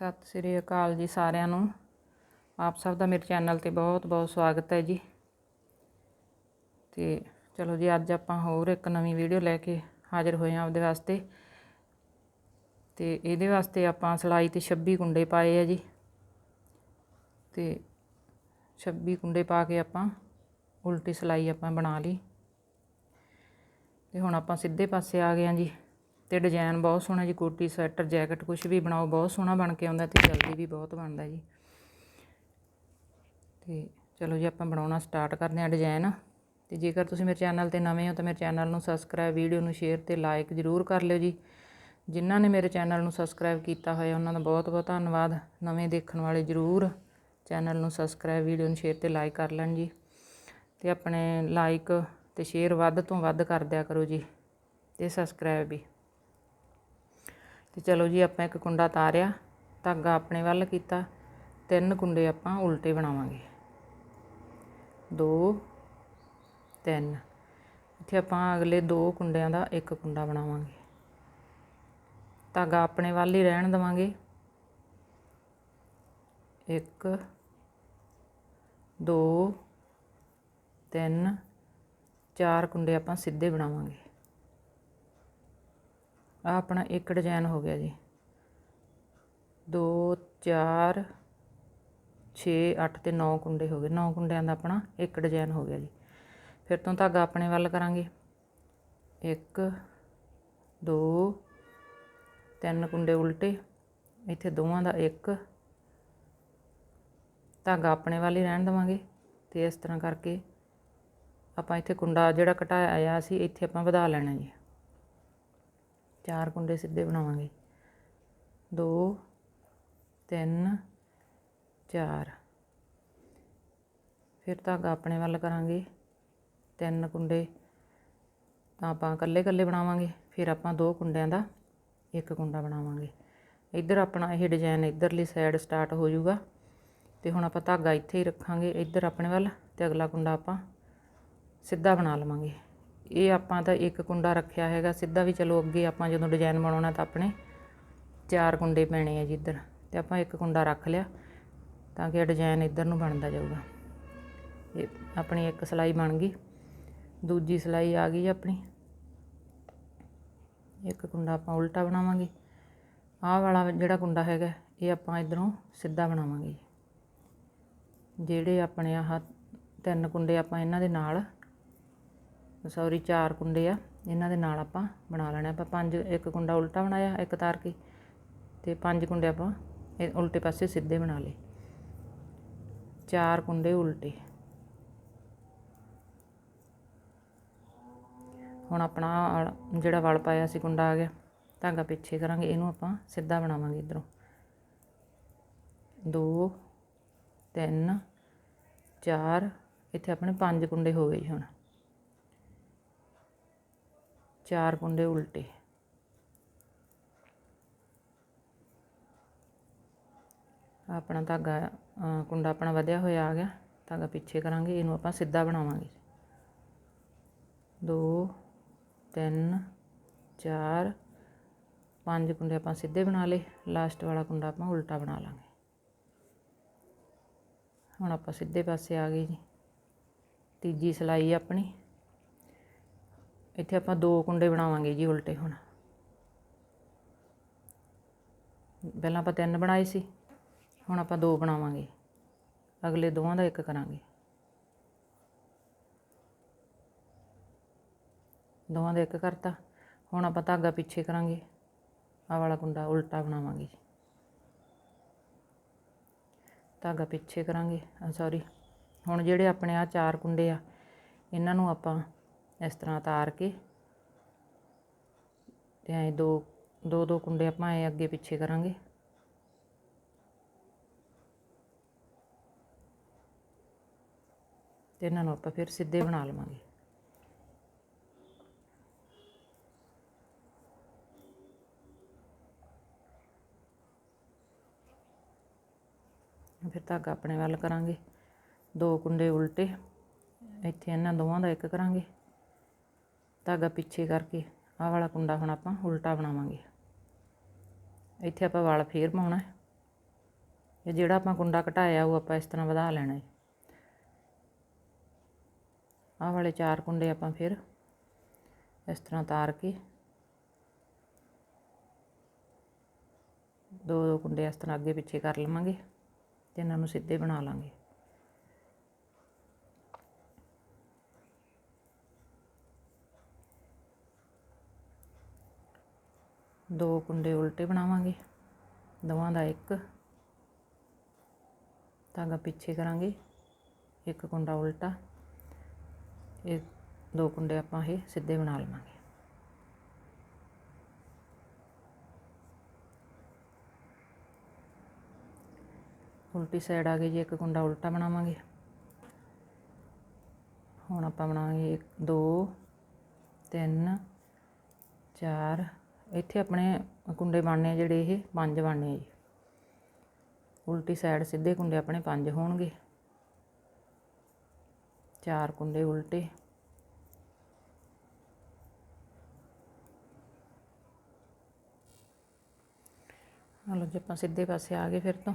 ਸਤਿ ਸ੍ਰੀ ਅਕਾਲ ਜੀ ਸਾਰਿਆਂ ਨੂੰ। ਆਪ ਸਭ ਦਾ ਮੇਰੇ ਚੈਨਲ ਤੇ ਬਹੁਤ ਬਹੁਤ ਸਵਾਗਤ ਹੈ ਜੀ। ਤੇ ਚਲੋ ਜੀ, ਅੱਜ ਆਪਾਂ ਹੋਰ ਇੱਕ ਨਵੀਂ ਵੀਡੀਓ ਲੈ ਕੇ ਹਾਜ਼ਰ ਹੋਏ ਹਾਂ ਆਪਦੇ ਵਾਸਤੇ। ਤੇ ਇਹਦੇ ਵਾਸਤੇ ਆਪਾਂ ਸਿਲਾਈ ਤੇ 26 ਕੁੰਡੇ ਪਾਏ ਆ ਜੀ। ਤੇ 26 ਕੁੰਡੇ ਪਾ ਕੇ ਆਪਾਂ ਉਲਟੀ ਸਿਲਾਈ ਆਪਾਂ ਬਣਾ ਲਈ। ਤੇ ਹੁਣ ਆਪਾਂ ਸਿੱਧੇ ਪਾਸੇ ਆ ਗਏ ਹਾਂ ਜੀ। ਤੇ ਡਿਜ਼ਾਈਨ ਬਹੁਤ ਸੋਹਣਾ ਜੀ, ਕੋਟੀ, ਸਵੈਟਰ, ਜੈਕਟ ਕੁਝ ਵੀ ਬਣਾਓ, ਬਹੁਤ ਸੋਹਣਾ ਬਣ ਕੇ ਆਉਂਦਾ ਤੇ ਜਲਦੀ ਵੀ ਬਹੁਤ ਬਣਦਾ ਜੀ। ਤੇ ਚਲੋ ਜੀ, ਆਪਾਂ ਬਣਾਉਣਾ ਸਟਾਰਟ ਕਰਦੇ ਹਾਂ ਡਿਜ਼ਾਈਨ ਤੇ ਜੇਕਰ ਤੁਸੀਂ ਮੇਰੇ ਚੈਨਲ ਤੇ ਨਵੇਂ ਹੋ ਤਾਂ ਮੇਰੇ ਚੈਨਲ ਨੂੰ ਸਬਸਕ੍ਰਾਈਬ ਵੀਡੀਓ ਨੂੰ ਸ਼ੇਅਰ ਤੇ ਲਾਈਕ ਜ਼ਰੂਰ ਕਰ ਲਿਓ ਜੀ। ਜਿਨ੍ਹਾਂ ਨੇ ਮੇਰੇ ਚੈਨਲ ਨੂੰ ਸਬਸਕ੍ਰਾਈਬ ਕੀਤਾ ਹੋਇਆ, ਉਹਨਾਂ ਦਾ ਬਹੁਤ ਬਹੁਤ ਧੰਨਵਾਦ। ਨਵੇਂ ਦੇਖਣ ਵਾਲੇ ਜ਼ਰੂਰ ਚੈਨਲ ਨੂੰ ਸਬਸਕ੍ਰਾਈਬ ਵੀਡੀਓ ਨੂੰ ਸ਼ੇਅਰ ਤੇ ਲਾਈਕ ਕਰ ਲੈਣ ਜੀ। ਤੇ ਆਪਣੇ ਲਾਈਕ ਤੇ ਸ਼ੇਅਰ ਵੱਧ ਤੋਂ ਵੱਧ ਕਰ ਦਿਆ ਕਰੋ ਜੀ। ਤੇ ਸਬਸਕ੍ਰਾਈਬ ਵੀ। ਤੇ ਚਲੋ ਜੀ, ਆਪਾਂ ਇੱਕ ਕੁੰਡਾ ਤਾਰਿਆ, ਧਾਗਾ ਆਪਣੇ ਵੱਲ ਕੀਤਾ, ਤਿੰਨ ਕੁੰਡੇ ਆਪਾਂ ਉਲਟੇ ਬਣਾਵਾਂਗੇ। 2 3 ਇੱਥੇ ਆਪਾਂ ਅਗਲੇ ਦੋ ਕੁੰਡਿਆਂ ਦਾ ਇੱਕ ਕੁੰਡਾ ਬਣਾਵਾਂਗੇ। ਧਾਗਾ ਆਪਣੇ ਵੱਲ ਹੀ ਰਹਿਣ ਦਵਾਂਗੇ। 1 2 3 ਚਾਰ ਕੁੰਡੇ ਆਪਾਂ ਸਿੱਧੇ ਬਣਾਵਾਂਗੇ। ਆ ਆਪਣਾ ਇੱਕ ਡਿਜ਼ਾਈਨ ਹੋ ਗਿਆ ਜੀ। 2 4 6 8 ਤੇ 9 ਕੁੰਡੇ ਹੋ ਗਏ। 9 ਕੁੰਡਿਆਂ ਦਾ ਆਪਣਾ ਇੱਕ ਡਿਜ਼ਾਈਨ ਹੋ ਗਿਆ ਜੀ। ਫਿਰ ਤੋਂ ਧਾਗਾ ਆਪਣੇ ਵੱਲ ਕਰਾਂਗੇ। 1 2 ਤਿੰਨ ਕੁੰਡੇ ਉਲਟੇ। ਇੱਥੇ ਦੋਵਾਂ ਦਾ ਇੱਕ। ਧਾਗਾ ਆਪਣੇ ਵੱਲ ਹੀ ਰਹਿਣ ਦੇਵਾਂਗੇ ਤੇ ਇਸ ਤਰ੍ਹਾਂ ਕਰਕੇ ਆਪਾਂ ਇੱਥੇ ਕੁੰਡਾ ਜਿਹੜਾ ਘਟਾਇਆ ਸੀ, ਇੱਥੇ ਆਪਾਂ ਵਧਾ ਲੈਣਾ ਜੀ। ਚਾਰ ਕੁੰਡੇ ਸਿੱਧੇ ਬਣਾਵਾਂਗੇ। 2 3 4 ਫਿਰ ਧਾਗਾ ਆਪਣੇ ਵੱਲ ਕਰਾਂਗੇ। ਤਿੰਨ ਕੁੰਡੇ ਤਾਂ ਆਪਾਂ ਇਕੱਲੇ ਇਕੱਲੇ ਬਣਾਵਾਂਗੇ। ਫਿਰ ਆਪਾਂ ਦੋ ਕੁੰਡਿਆਂ ਦਾ ਇੱਕ ਕੁੰਡਾ ਬਣਾਵਾਂਗੇ। ਇੱਧਰ ਆਪਣਾ ਇਹ ਡਿਜ਼ਾਈਨ ਇੱਧਰਲੀ ਸਾਈਡ ਸਟਾਰਟ ਹੋ ਜਾਊਗਾ। ਤੇ ਹੁਣ ਆਪਾਂ ਧਾਗਾ ਇੱਥੇ ਹੀ ਰੱਖਾਂਗੇ ਇੱਧਰ ਆਪਣੇ ਵੱਲ ਤੇ ਅਗਲਾ ਕੁੰਡਾ ਆਪਾਂ ਸਿੱਧਾ ਬਣਾ ਲਵਾਂਗੇ। ਇਹ ਆਪਾਂ ਤਾਂ ਇੱਕ ਕੁੰਡਾ ਰੱਖਿਆ ਹੈਗਾ, ਸਿੱਧਾ ਵੀ ਚਲੋ ਅੱਗੇ ਆਪਾਂ ਜਦੋਂ ਡਿਜ਼ਾਈਨ ਬਣਾਉਣਾ ਤਾਂ ਆਪਣੇ ਚਾਰ ਕੁੰਡੇ ਪੈਣੇ ਆ ਜੀ ਇੱਧਰ, ਤੇ ਆਪਾਂ ਇੱਕ ਕੁੰਡਾ ਰੱਖ ਲਿਆ ਤਾਂ ਕਿ ਡਿਜ਼ਾਈਨ ਇੱਧਰ ਨੂੰ ਬਣਦਾ ਜਾਊਗਾ। ਇਹ ਆਪਣੀ ਇੱਕ ਸਲਾਈ ਬਣ ਗਈ, ਦੂਜੀ ਸਲਾਈ ਆ ਗਈ ਆਪਣੀ। ਇੱਕ ਕੁੰਡਾ ਆਪਾਂ ਉਲਟਾ ਬਣਾਵਾਂਗੇ। ਆਹ ਵਾਲਾ ਜਿਹੜਾ ਕੁੰਡਾ ਹੈਗਾ, ਇਹ ਆਪਾਂ ਇਧਰੋਂ ਸਿੱਧਾ ਬਣਾਵਾਂਗੇ। ਜਿਹੜੇ ਆਪਣੇ ਆਹ ਤਿੰਨ ਕੁੰਡੇ ਆਪਾਂ ਇਹਨਾਂ ਦੇ ਨਾਲ ਸੌਰੀ, ਚਾਰ ਕੁੰਡੇ ਆ। ਇਹਨਾਂ ਦੇ ਨਾਲ ਆਪਾਂ ਬਣਾ ਲੈਣਾ। ਆਪਾਂ ਪੰਜ, ਇੱਕ ਕੁੰਡਾ ਉਲਟਾ ਬਣਾਇਆ, ਇੱਕ ਤਾਰ ਕੇ। ਤੇ ਪੰਜ ਕੁੰਡੇ ਆਪਾਂ ਇਹ ਉਲਟੇ ਪਾਸੇ ਸਿੱਧੇ ਬਣਾ ਲਏ। ਚਾਰ ਕੁੰਡੇ ਉਲਟੇ। ਹੁਣ ਆਪਣਾ ਜਿਹੜਾ ਵਲ ਪਾਇਆ ਸੀ, ਕੁੰਡਾ ਆ ਗਿਆ। ਧਾਗਾ ਪਿੱਛੇ ਕਰਾਂਗੇ। ਇਹਨੂੰ ਆਪਾਂ ਸਿੱਧਾ ਬਣਾਵਾਂਗੇ ਇਧਰੋਂ। 2 3 4 ਇੱਥੇ ਆਪਣੇ ਪੰਜ ਕੁੰਡੇ ਹੋ ਗਏ ਹੁਣ। ਚਾਰ ਕੁੰਡੇ ਉਲਟੇ। ਆਪਣਾ ਧਾਗਾ ਕੁੰਡਾ ਆਪਣਾ ਵਧਿਆ ਹੋਇਆ ਆ ਗਿਆ। ਧਾਗਾ ਪਿੱਛੇ ਕਰਾਂਗੇ, ਇਹਨੂੰ ਆਪਾਂ ਸਿੱਧਾ ਬਣਾਵਾਂਗੇ। 2 3 4 ਪੰਜ ਕੁੰਡੇ ਆਪਾਂ ਸਿੱਧੇ ਬਣਾ ਲਏ। ਲਾਸਟ ਵਾਲਾ ਕੁੰਡਾ ਆਪਾਂ ਉਲਟਾ ਬਣਾ ਲਾਂਗੇ। ਹੁਣ ਆਪਾਂ ਸਿੱਧੇ ਪਾਸੇ ਆ ਗਏ ਜੀ। ਤੀਜੀ ਸਲਾਈ ਆਪਣੀ। ਇੱਥੇ ਆਪਾਂ ਦੋ ਕੁੰਡੇ ਬਣਾਵਾਂਗੇ ਜੀ ਉਲਟੇ ਹੁਣ। ਪਹਿਲਾਂ ਆਪਾਂ ਤਿੰਨ ਬਣਾਏ ਸੀ, ਹੁਣ ਆਪਾਂ ਦੋ ਬਣਾਵਾਂਗੇ। ਅਗਲੇ ਦੋਵਾਂ ਦਾ ਇੱਕ ਕਰਾਂਗੇ। ਦੋਵਾਂ ਦਾ ਇੱਕ ਕਰਤਾ, ਹੁਣ ਆਪਾਂ ਧਾਗਾ ਪਿੱਛੇ ਕਰਾਂਗੇ। ਆਹ ਵਾਲਾ ਕੁੰਡਾ ਉਲਟਾ ਬਣਾਵਾਂਗੇ ਧਾਗਾ ਪਿੱਛੇ ਕਰਾਂਗੇ ਸੌਰੀ ਹੁਣ ਜਿਹੜੇ ਆਪਣੇ ਆ ਚਾਰ ਕੁੰਡੇ ਆ, ਇਹਨਾਂ ਨੂੰ ਆਪਾਂ ਇਸ ਤਰ੍ਹਾਂ ਉਤਾਰ ਕੇ ਤੇ ਐ ਦੋ ਦੋ ਦੋ ਕੁੰਡੇ ਆਪਾਂ ਐ ਅੱਗੇ ਪਿੱਛੇ ਕਰਾਂਗੇ। ਤੇ ਇਹਨਾਂ ਨੂੰ ਆਪਾਂ ਫਿਰ ਸਿੱਧੇ ਬਣਾ ਲਵਾਂਗੇ। ਫਿਰ ਧਾਗਾ ਆਪਣੇ ਵੱਲ ਕਰਾਂਗੇ। ਦੋ ਕੁੰਡੇ ਉਲਟੇ, ਇੱਥੇ ਇਹਨਾਂ ਦੋਵਾਂ ਦਾ ਇੱਕ ਕਰਾਂਗੇ। ਧਾਗਾ ਪਿੱਛੇ ਕਰਕੇ ਆਹ ਵਾਲਾ ਕੁੰਡਾ ਹੁਣ ਆਪਾਂ ਉਲਟਾ ਬਣਾਵਾਂਗੇ। ਇੱਥੇ ਆਪਾਂ ਵਾਲ ਫੇਰ ਪਾਉਣਾ ਇਹ ਜਿਹੜਾ ਆਪਾਂ ਕੁੰਡਾ ਘਟਾਇਆ ਉਹ ਆਪਾਂ ਇਸ ਤਰ੍ਹਾਂ ਵਧਾ ਲੈਣਾ ਹੈ। ਆਹ ਵਾਲੇ ਚਾਰ ਕੁੰਡੇ ਆਪਾਂ ਫਿਰ ਇਸ ਤਰ੍ਹਾਂ ਤਾਰ ਕੇ ਦੋ ਦੋ ਕੁੰਡੇ ਇਸ ਤਰ੍ਹਾਂ ਅੱਗੇ ਪਿੱਛੇ ਕਰ ਲਵਾਂਗੇ ਤੇ ਇਹਨਾਂ ਨੂੰ ਸਿੱਧੇ ਬਣਾ ਲਾਂਗੇ। ਦੋ ਕੁੰਡੇ ਉਲਟੇ ਬਣਾਵਾਂਗੇ, ਦੋਵਾਂ ਦਾ ਇੱਕ। ਧਾਗਾ ਪਿੱਛੇ ਕਰਾਂਗੇ, ਇੱਕ ਕੁੰਡਾ ਉਲਟਾ, ਇਹ ਦੋ ਕੁੰਡੇ ਆਪਾਂ ਇਹ ਸਿੱਧੇ ਬਣਾ ਲਵਾਂਗੇ। ਉਲਟੀ ਸਾਈਡ ਆ ਗਈ ਜੀ, ਇੱਕ ਕੁੰਡਾ ਉਲਟਾ ਬਣਾਵਾਂਗੇ। ਹੁਣ ਆਪਾਂ ਬਣਾਵਾਂਗੇ 2 3 4 ਇੱਥੇ ਆਪਣੇ ਕੁੰਡੇ ਬਣਨੇ ਜਿਹੜੇ ਇਹ ਪੰਜ ਬਣਨੇ ਜੀ। ਉਲਟੀ ਸਾਈਡ ਸਿੱਧੇ ਕੁੰਡੇ ਆਪਣੇ ਪੰਜ ਹੋਣਗੇ। ਚਾਰ ਕੁੰਡੇ ਉਲਟੇ। ਹਲੋ ਜੇ, ਆਪਾਂ ਸਿੱਧੇ ਪਾਸੇ ਆ ਗਏ ਫਿਰ ਤੋਂ।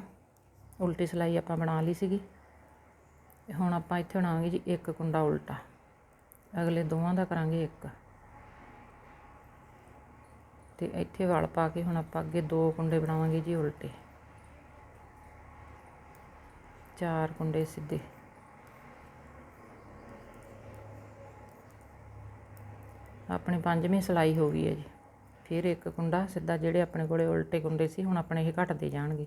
ਉਲਟੀ ਸਲਾਈ ਆਪਾਂ ਬਣਾ ਲਈ ਸੀਗੀ। ਤੇ ਹੁਣ ਆਪਾਂ ਇੱਥੇ ਬਣਾਵਾਂਗੇ ਜੀ ਇੱਕ ਕੁੰਡਾ ਉਲਟਾ। ਅਗਲੇ ਦੋਵਾਂ ਦਾ ਕਰਾਂਗੇ ਇੱਕ। ਤੇ ਇੱਥੇ ਵਲ ਪਾ ਕੇ ਹੁਣ ਆਪਾਂ ਅੱਗੇ ਦੋ ਕੁੰਡੇ ਬਣਾਵਾਂਗੇ ਜੀ ਉਲਟੇ। ਚਾਰ ਕੁੰਡੇ ਸਿੱਧੇ। ਆਪਣੀ ਪੰਜਵੀਂ ਸਲਾਈ ਹੋ ਗਈ ਹੈ ਜੀ। ਫਿਰ ਇੱਕ ਕੁੰਡਾ ਸਿੱਧਾ ਜਿਹੜੇ ਆਪਣੇ ਕੋਲੇ ਉਲਟੇ ਕੁੰਡੇ ਸੀ, ਹੁਣ ਆਪਣੇ ਇਹ ਘਟਦੇ ਜਾਣਗੇ।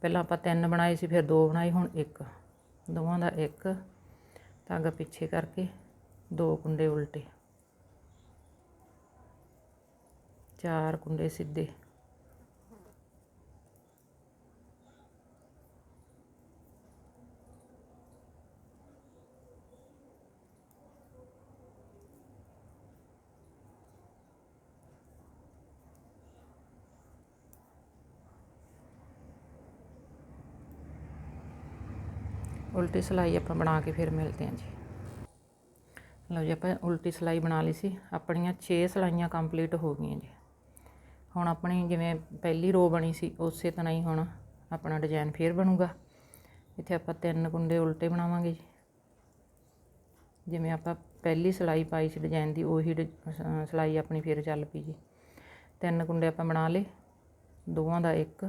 ਪਹਿਲਾਂ ਆਪਾਂ ਤਿੰਨ ਬਣਾਏ ਸੀ, ਫਿਰ ਦੋ ਬਣਾਏ, ਹੁਣ ਇੱਕ। ਦੋਵਾਂ ਦਾ ਇੱਕ। ਧਾਗਾ ਪਿੱਛੇ ਕਰਕੇ ਦੋ ਕੁੰਡੇ ਉਲਟੇ। ਚਾਰ ਕੁੰਡੇ ਸਿੱਧੇ। ਉਲਟੀ ਸਲਾਈ ਆਪਾਂ ਬਣਾ ਕੇ ਫਿਰ ਮਿਲਦੇ ਹਾਂ ਜੀ। ਲਓ ਜੀ, ਆਪਾਂ ਉਲਟੀ ਸਲਾਈ ਬਣਾ ਲਈ ਸੀ। ਆਪਣੀਆਂ 6 ਸਲਾਈਆਂ ਕੰਪਲੀਟ ਹੋ ਗਈਆਂ ਜੀ। ਹੁਣ ਆਪਣੀ ਜਿਵੇਂ ਪਹਿਲੀ ਰੋ ਬਣੀ ਸੀ, ਉਸੇ ਤਰ੍ਹਾਂ ਹੀ ਹੁਣ ਆਪਣਾ ਡਿਜ਼ਾਈਨ ਫੇਰ ਬਣੂਗਾ। ਇੱਥੇ ਆਪਾਂ ਤਿੰਨ ਕੁੰਡੇ ਉਲਟੇ ਬਣਾਵਾਂਗੇ ਜੀ। ਜਿਵੇਂ ਆਪਾਂ ਪਹਿਲੀ ਸਲਾਈ ਪਾਈ ਸੀ ਡਿਜ਼ਾਈਨ ਦੀ, ਉਹੀ ਸਲਾਈ ਆਪਣੀ ਫੇਰ ਚੱਲ ਪਈ ਜੀ। ਤਿੰਨ ਕੁੰਡੇ ਆਪਾਂ ਬਣਾ ਲਏ, ਦੋਵਾਂ ਦਾ ਇੱਕ।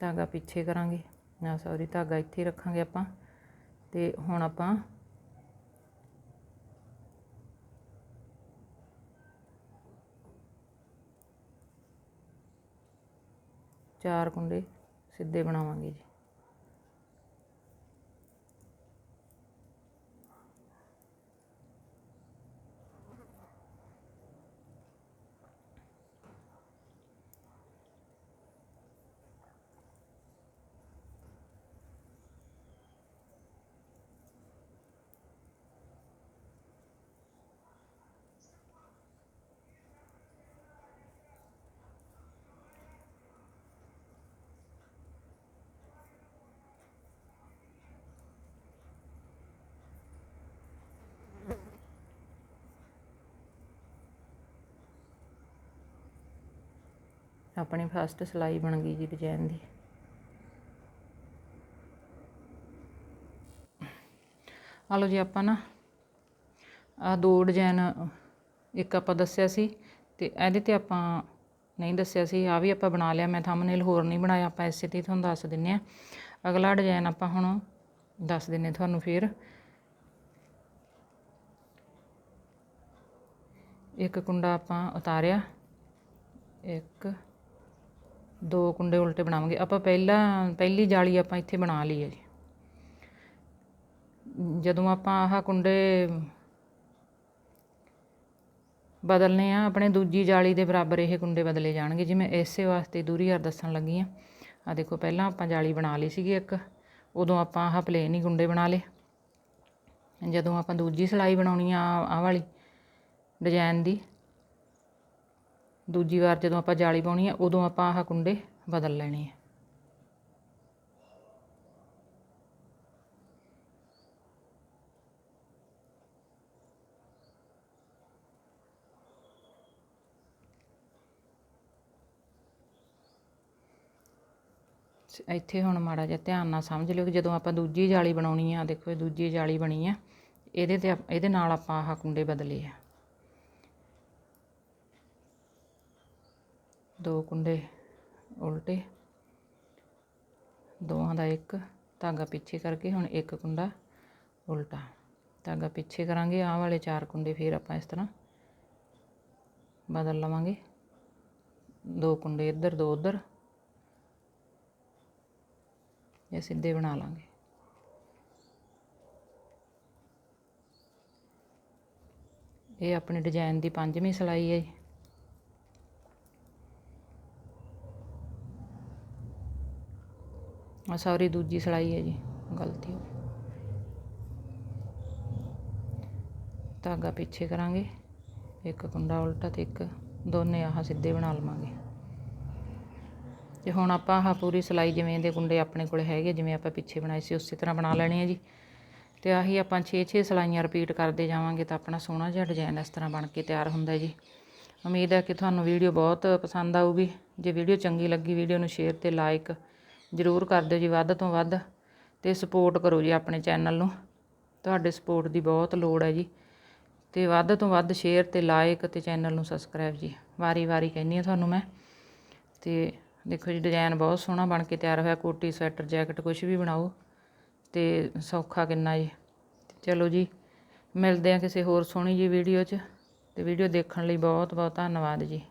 ਧਾਗਾ ਪਿੱਛੇ ਕਰਾਂਗੇ ਨਾ ਸੌਰੀ ਧਾਗਾ ਇੱਥੇ ਰੱਖਾਂਗੇ ਆਪਾਂ। ਤੇ ਹੁਣ ਆਪਾਂ ਚਾਰ ਕੁੰਡੇ ਸਿੱਧੇ ਬਣਾਵਾਂਗੇ ਜੀ। ਆਪਣੀ ਫਸਟ ਸਿਲਾਈ ਬਣ ਗਈ ਜੀ ਡਿਜ਼ਾਈਨ ਦੀ। ਆ ਲਓ ਜੀ ਆਪਾਂ ਨਾ ਆ ਦੋ ਡਿਜ਼ਾਈਨ ਇੱਕ ਆਪਾਂ ਦੱਸਿਆ ਸੀ ਤੇ ਇਹਦੇ ਤੇ ਆਪਾਂ ਨਹੀਂ ਦੱਸਿਆ ਸੀ ਆ ਵੀ ਆਪਾਂ ਬਣਾ ਲਿਆ, ਮੈਂ ਥੰਬਨੇਲ ਹੋਰ ਨਹੀਂ ਬਣਾਇਆ, ਆਪਾਂ ਇਸੇ ਤੇ ਤੁਹਾਨੂੰ ਦੱਸ ਦਿੰਨੇ ਆ। ਅਗਲਾ ਡਿਜ਼ਾਈਨ ਆਪਾਂ ਹੁਣ ਦੱਸ ਦਿੰਨੇ ਤੁਹਾਨੂੰ ਫੇਰ। ਇੱਕ ਕੁੰਡਾ ਆਪਾਂ ਉਤਾਰਿਆ, ਇੱਕ ਦੋ ਕੁੰਡੇ ਉਲਟੇ ਬਣਾਵਾਂਗੇ। ਆਪਾਂ ਪਹਿਲਾਂ, ਪਹਿਲੀ ਜਾਲੀ ਆਪਾਂ ਇੱਥੇ ਬਣਾ ਲਈ ਹੈ ਜੀ। ਜਦੋਂ ਆਪਾਂ ਆਹ ਕੁੰਡੇ ਬਦਲਨੇ ਆ, ਆਪਣੇ ਦੂਜੀ ਜਾਲੀ ਦੇ ਬਰਾਬਰ ਇਹ ਕੁੰਡੇ ਬਦਲੇ ਜਾਣਗੇ। ਜਿਵੇਂ ਇਸੇ ਵਾਸਤੇ ਦੂਰੀ ਹਰ ਦੱਸਣ ਲੱਗੀ ਆ। ਆ ਦੇਖੋ, ਪਹਿਲਾਂ ਆਪਾਂ ਜਾਲੀ ਬਣਾ ਲਈ ਸੀਗੀ ਇੱਕ। ਉਦੋਂ ਆਪਾਂ ਆਹ ਪਲੇਨ ਹੀ ਕੁੰਡੇ ਬਣਾ ਲਏ। ਜਦੋਂ ਆਪਾਂ ਦੂਜੀ ਸਲਾਈ ਬਣਾਉਣੀ ਆ, ਆਹ ਵਾਲੀ ਡਿਜ਼ਾਈਨ ਦੀ ਦੂਜੀ ਵਾਰ ਜਦੋਂ ਆਪਾਂ ਜਾਲੀ ਪਾਉਣੀ ਆ, ਉਦੋਂ ਆਪਾਂ ਆਹ ਕੁੰਡੇ ਬਦਲ ਲੈਣੇ ਆ। ਇੱਥੇ ਹੁਣ ਮਾੜਾ ਜਿਹਾ ਧਿਆਨ ਨਾਲ ਸਮਝ ਲਿਓ ਕਿ ਜਦੋਂ ਆਪਾਂ ਦੂਜੀ ਜਾਲੀ ਬਣਾਉਣੀ ਆ, ਦੇਖੋ ਇਹ ਦੂਜੀ ਜਾਲੀ ਬਣੀ ਆ, ਇਹਦੇ ਤੇ ਇਹਦੇ ਨਾਲ ਆਪਾਂ ਆਹ ਕੁੰਡੇ ਬਦਲੇ ਆ। ਦੋ ਕੁੰਡੇ ਉਲਟੇ ਦੋਹਾਂ ਦਾ ਇੱਕ। ਧਾਗਾ ਪਿੱਛੇ ਕਰਕੇ ਹੁਣ ਇੱਕ ਕੁੰਡਾ ਉਲਟਾ। ਧਾਗਾ ਪਿੱਛੇ ਕਰਾਂਗੇ, ਆਹ ਵਾਲੇ ਚਾਰ ਕੁੰਡੇ ਫਿਰ ਆਪਾਂ ਇਸ ਤਰ੍ਹਾਂ ਬਦਲ ਲਵਾਂਗੇ। ਦੋ ਕੁੰਡੇ ਇੱਧਰ, ਦੋ ਉੱਧਰ। ਇਹ ਸਿੱਧੇ ਬਣਾ ਲਾਂਗੇ। ਇਹ ਆਪਣੇ ਡਿਜ਼ਾਈਨ ਦੀ ਪੰਜਵੀਂ ਸਿਲਾਈ ਹੈ ਜੀ। ਸੌਰੀ ਦੂਜੀ ਸਿਲਾਈ ਹੈ ਜੀ, ਗਲਤੀ ਹੋ ਗਈ। ਧਾਗਾ ਪਿੱਛੇ ਕਰਾਂਗੇ, ਇੱਕ ਕੁੰਡਾ ਉਲਟਾ ਤੇ ਇੱਕ ਦੋਨੇ ਆਹ ਸਿੱਧੇ ਬਣਾ ਲਵਾਂਗੇ। ਤੇ ਹੁਣ ਆਪਾਂ ਆਹ ਪੂਰੀ ਸਿਲਾਈ ਜਿਵੇਂ ਦੇ ਕੁੰਡੇ ਆਪਣੇ ਕੋਲ ਹੈਗੇ, ਜਿਵੇਂ ਆਪਾਂ ਪਿੱਛੇ ਬਣਾਏ ਸੀ, ਉਸੇ ਤਰ੍ਹਾਂ ਬਣਾ ਲੈਣੇ ਆ ਜੀ। ਤੇ ਆਹੀ ਆਪਾਂ 6-6 ਸਿਲਾਈਆਂ ਰਿਪੀਟ ਕਰਦੇ ਜਾਵਾਂਗੇ ਤਾਂ ਆਪਣਾ ਸੋਹਣਾ ਜਿਹਾ ਡਿਜ਼ਾਈਨ ਇਸ ਤਰ੍ਹਾਂ ਬਣ ਕੇ ਤਿਆਰ ਹੁੰਦਾ ਜੀ। ਉਮੀਦ ਹੈ ਕਿ ਤੁਹਾਨੂੰ ਵੀਡੀਓ ਬਹੁਤ ਪਸੰਦ ਆਊਗੀ। ਜੇ ਵੀਡੀਓ ਚੰਗੀ ਲੱਗੀ ਵੀਡੀਓ ਨੂੰ ਸ਼ੇਅਰ ਤੇ ਲਾਈਕ ਜ਼ਰੂਰ ਕਰ ਦਿਓ ਜੀ ਵੱਧ ਤੋਂ ਵੱਧ ਤੇ ਸਪੋਰਟ ਕਰੋ ਜੀ ਆਪਣੇ ਚੈਨਲ ਨੂੰ। ਤੁਹਾਡੇ ਸਪੋਰਟ ਦੀ ਬਹੁਤ ਲੋੜ ਹੈ ਜੀ। ਤੇ ਵੱਧ ਤੋਂ ਵੱਧ ਸ਼ੇਅਰ ਤੇ ਲਾਈਕ ਤੇ ਚੈਨਲ ਨੂੰ ਸਬਸਕ੍ਰਾਈਬ ਜੀ। ਵਾਰੀ-ਵਾਰੀ ਕਹਿੰਦੀ ਆ ਤੁਹਾਨੂੰ ਮੈਂ। ਤੇ ਦੇਖੋ ਜੀ ਡਿਜ਼ਾਈਨ ਬਹੁਤ ਸੋਹਣਾ ਬਣ ਕੇ ਤਿਆਰ ਹੋਇਆ। ਕੋਟੀ ਸਵੈਟਰ ਜੈਕਟ ਕੁਝ ਵੀ ਬਣਾਓ ਤੇ ਸੌਖਾ ਕਿੰਨਾ ਜੀ। ਤੇ ਚਲੋ ਜੀ, ਮਿਲਦੇ ਆ ਕਿਸੇ ਹੋਰ ਸੋਹਣੀ ਜੀ ਵੀਡੀਓ 'ਚ। ਤੇ ਵੀਡੀਓ ਦੇਖਣ ਲਈ ਬਹੁਤ ਬਹੁਤ ਧੰਨਵਾਦ ਜੀ।